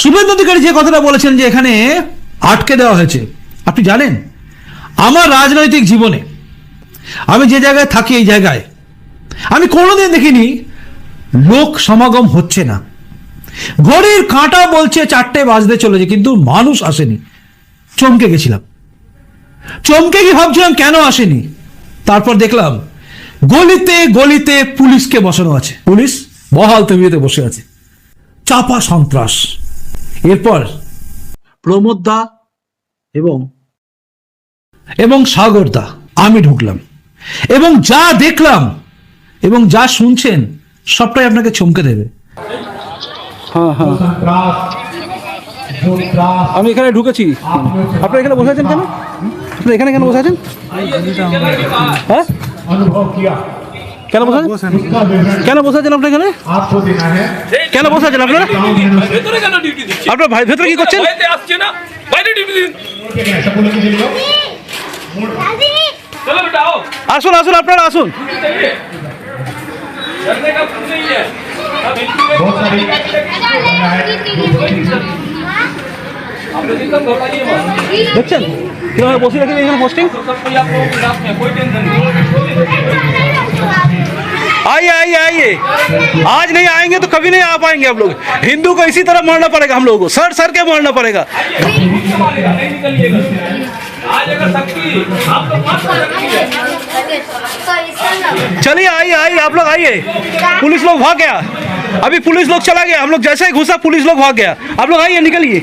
শুভেন্দু অধিকারী যে কথাটা বলেছেন যে এখানে আটকে দেওয়া হয়েছে আপনি জানেন? আমার রাজনৈতিক জীবনে আমি যে জায়গায় থাকি এই জায়গায় আমি কোনোদিন দেখিনি লোক সমাগম হচ্ছে না। ঘড়ির কাঁটা বলছে চারটে বাজতে চলেছে কিন্তু মানুষ আসেনি। চমকে গেছিলাম। চমকে গিয়ে ভাবছিলাম কেন আসেনি? তারপর দেখলাম গলিতে গলিতে পুলিশকে বসানো আছে। পুলিশ? বহাল তবিয়তে বসে আছে। চাপা সন্ত্রাস। এরপর প্রমোদ দা এবং এবং সাগর দা আমি ঢুকলাম। এবং যা দেখলাম এবং যা শুনছেন সবটাই আপনাকে চমকে দেবে। হ্যাঁ হ্যাঁ। আমি এখানে ঢুকেছি। আপনারা এখানে বসে আছেন কেন? এখানে কেন বসে আছেন? হ্যাঁ? হ্যাঁ? কেন বসে কেন বসে আছেন আপনার এখানে? কেন বসে আছেন আপনারা? আপনার ভাই ভেতরে কি করছেন? আসুন আসুন আপনারা আসুন। দেখছেন? কীভাবে বসে রাখেন এখানে পোস্টিং आइए आज नहीं आएँगे तो कभी नहीं आ पाएँगे आप लोग। हिंदू को इसी तरह मारना पड़ेगा हम लोगों को। सर सर के मारना पड़ेगा। चलिए, आइए आइए, आप लोग आइए। पुलिस लोग भाग गया। अभी पुलिस लोग चला गया। हम लोग जैसे ही घुसा, पुलिस लोग भाग गया। आप लोग आइए, निकलिए।